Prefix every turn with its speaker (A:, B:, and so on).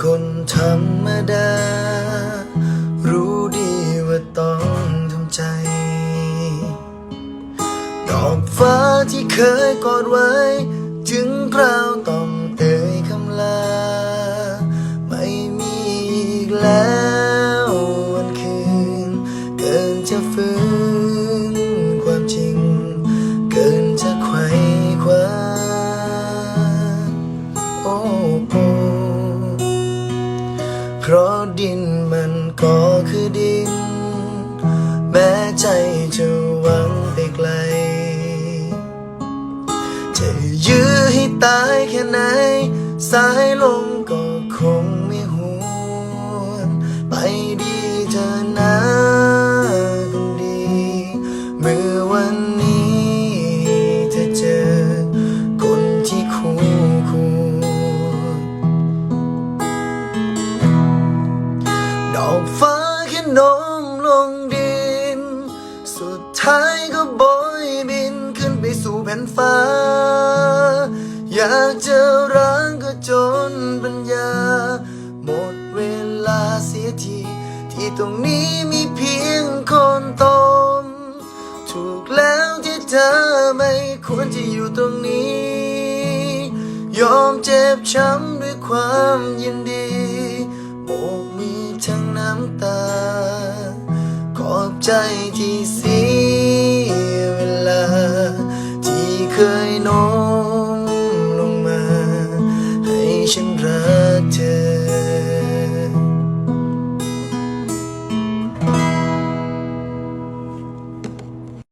A: คนธรรมดา รู้ดีว่าต้องทำใจ ดอกฟ้าที่เคยกอดไว้ จึงคราวต้องเอ่ยคำลา ไม่มีอีกแล้ว วันคืนเกินจะฟื้น ดินมันก็คือดิน แม้ใจจะหวังไปไกล จะยื้อให้ตายแค่ไหน สายลม อกฟ้าแค่โน้มลงดิน สุดท้ายก็โบยบินขึ้นไปสู่แผ่นฟ้า อยากจะร้างก็จนปัญญา หมดเวลาเสียที ที่ตรงนี้มีเพียงคนตม ถูกแล้วที่เธอไม่ควรจะอยู่ตรงนี้ ยอมเจ็บช้ำด้วยความยินดี ใจที่เสี